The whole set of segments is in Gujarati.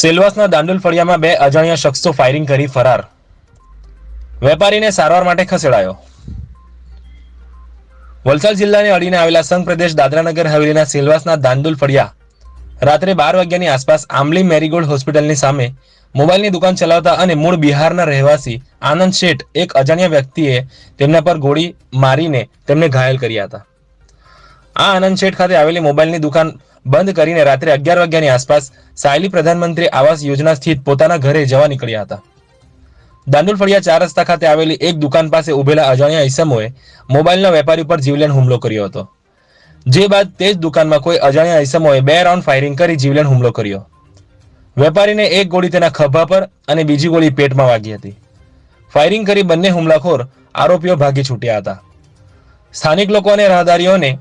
સેલવાસના દાંડુલ ફળિયામાં બે અજાણ્યા શખ્સો ફાયરિંગ કરી ફરાર. વેપારીને સારવાર માટે ખસેડાયો. વલસાડ જિલ્લાને અડીને આવેલા સંઘ પ્રદેશ દાદરાનગર હવેલીના સેલવાસના દાંડુલ ફળિયા રાત્રે બાર વાગ્યાની આસપાસ આમલી મેરીગોલ્ડ હોસ્પિટલની સામે મોબાઈલની દુકાન ચલાવતા અને મૂળ બિહારના રહેવાસી આનંદ શેઠ, એક અજાણ્યા વ્યક્તિએ તેમના પર ગોળી મારીને તેમને ઘાયલ કર્યા હતા. આ આનંદ શેઠ ખાતે આવેલી મોબાઈલની દુકાન બંધ કરીને રાત્રે અગિયાર વાગ્યાની આસપાસ સાયલી પ્રધાનમંત્રી આવાસ યોજના સ્થિત પોતાના ઘરે જવા નીકળ્યા હતા. દાંડુલ ફળિયા ચાર રસ્તા ખાતે આવેલી એક દુકાન પાસે ઉભેલા અજાણ્યા ઈસમોએ મોબાઈલના વેપારી પર જીવલેણ હુમલો કર્યો હતો. જે બાદ તે જ દુકાનમાં કોઈ અજાણ્યા ઈસમોએ બે રાઉન્ડ ફાયરિંગ કરી જીવલેણ હુમલો કર્યો. વેપારીને એક ગોળી તેના ખભા પર અને બીજી ગોળી પેટમાં વાગી હતી. ફાયરિંગ કરી બંને હુમલાખોર આરોપીઓ ભાગી છૂટ્યા હતા. સ્થાનિક લોકો અને રાહદારીઓને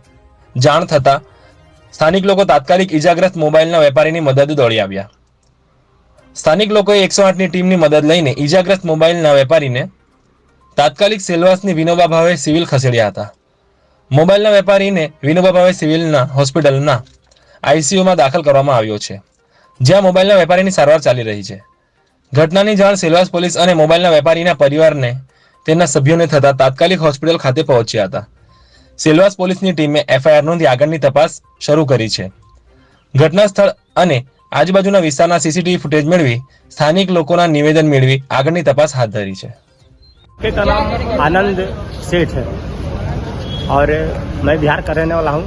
જાણ થતા સ્થાનિક લોકો તાત્કાલિક ઇજાગ્રસ્ત મોબાઈલના વેપારીની મદદ દોડી આવ્યા. સ્થાનિક લોકોએ એકસો આઠની ટીમની મદદ લઈને ઈજાગ્રસ્ત મોબાઈલના વેપારીને તાત્કાલિક સેલવાસની વિનોબા ભાવે સિવિલ ખસેડ્યા હતા. મોબાઈલના વેપારીને વિનોબા ભાવે સિવિલના હોસ્પિટલના આઈસીયુમાં દાખલ કરવામાં આવ્યો છે, જ્યાં મોબાઈલના વેપારીની સારવાર ચાલી રહી છે. ઘટનાની જાણ સેલવાસ પોલીસ અને મોબાઈલના વેપારીના પરિવારને તેના સભ્યોને થતા તાત્કાલિક હોસ્પિટલ ખાતે પહોંચ્યા હતા. સેલવાસ પોલીસની ટીમે એફઆઈઆર નોંધી આગળની તપાસ શરૂ કરી છે ઘટના સ્થળ અને આજુબાજુના વિસ્તારના સીસીટીવી ફૂટેજ મેળવી સ્થાનિક લોકોના નિવેદન મેળવી આગળની તપાસ હાથ ધરી છે का नाम आनंद सेठ है और मैं बिहार का रहने वाला हूँ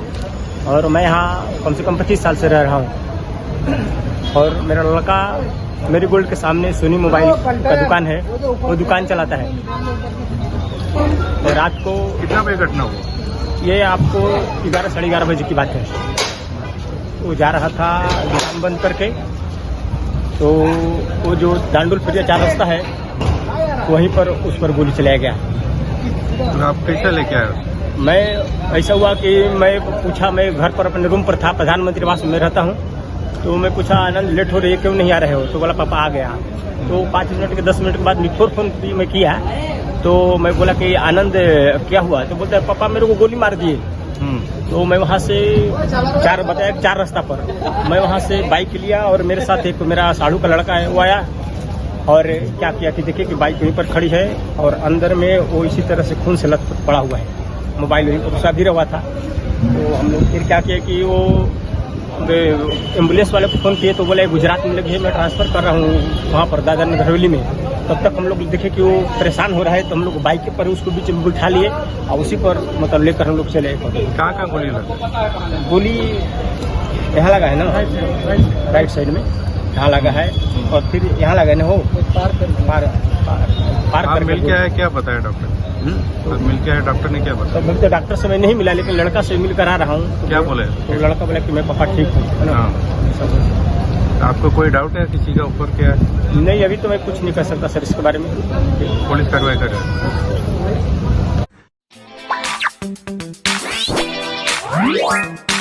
और मैं यहाँ कम से कम पच्चीस साल से रह रहा हूँ और मेरा लड़का मेरी गोल्ड के सामने सोनी मोबाइल का दुकान है वो दुकान चलाता है और रात को कितना बजे घटना हुआ ये आपको ग्यारह साढ़े ग्यारह बजे की बात है। वो जा रहा था दुकान बंद करके। तो वो जो दांडुल फरिया चार रास्ता है वहीं पर उस पर गोली चलाया गया। तो आप कैसे लेके आए? मैं ऐसा हुआ कि मैं पूछा मैं घर पर अपने रूम पर था प्रधानमंत्री आवास में रहता हूँ। तो मैं पूछा आनंद लेट हो रही है क्यों नहीं आ रहे हो? तो बोला पापा आ गया। तो पाँच मिनट के दस मिनट के बाद फिर फ़ोन भी मैं किया। तो मैं बोला कि आनंद क्या हुआ? तो बोलता है पापा मेरे को गोली मार दिए। तो मैं वहाँ से चार बताया चार रास्ता पर। मैं वहाँ से बाइक लिया और मेरे साथ एक मेरा साढ़ू का लड़का है वो आया और क्या किया कि देखिए कि बाइक वहीं पर खड़ी है और अंदर में वो इसी तरह से खून से लथपथ पड़ा हुआ है। मोबाइल वहीं पर उसका गिरा हुआ था। तो हम लोग फिर क्या किया कि वो एंबुलेंस वाले को फ़ोन किए तो बोले गुजरात में लगी है मैं ट्रांसफ़र कर रहा हूँ वहाँ पर दादर नगर हवेली में। तब तक हम लोग देखे कि वो परेशान हो रहा है तो हम लोग बाइक पर उसको बीच में बिठा लिए और उसी पर मतलब लेकर हम लोग चले कहाँ कहाँ गोली लगी? गोली यहाँ लगा है ना? राइट साइड में। यहाँ लगा है और फिर यहाँ लगा है ना हो पार पार पार आप मिल के आए क्या बताया डॉक्टर हम्म? आप मिल के आए डॉक्टर ने क्या बताया? तो मैं तो डॉक्टर से मैं नहीं मिला लेकिन लड़का से मिल कर आ रहा हूँ। तो क्या बोले? तो लड़का बोला कि मैं पापा ठीक हूँ है? हाँ। आपको कोई डाउट है किसी का ऊपर क्या है नहीं अभी तो मैं कुछ नहीं कर सकता सर इसके बारे में पुलिस कार्रवाई कर रहा What?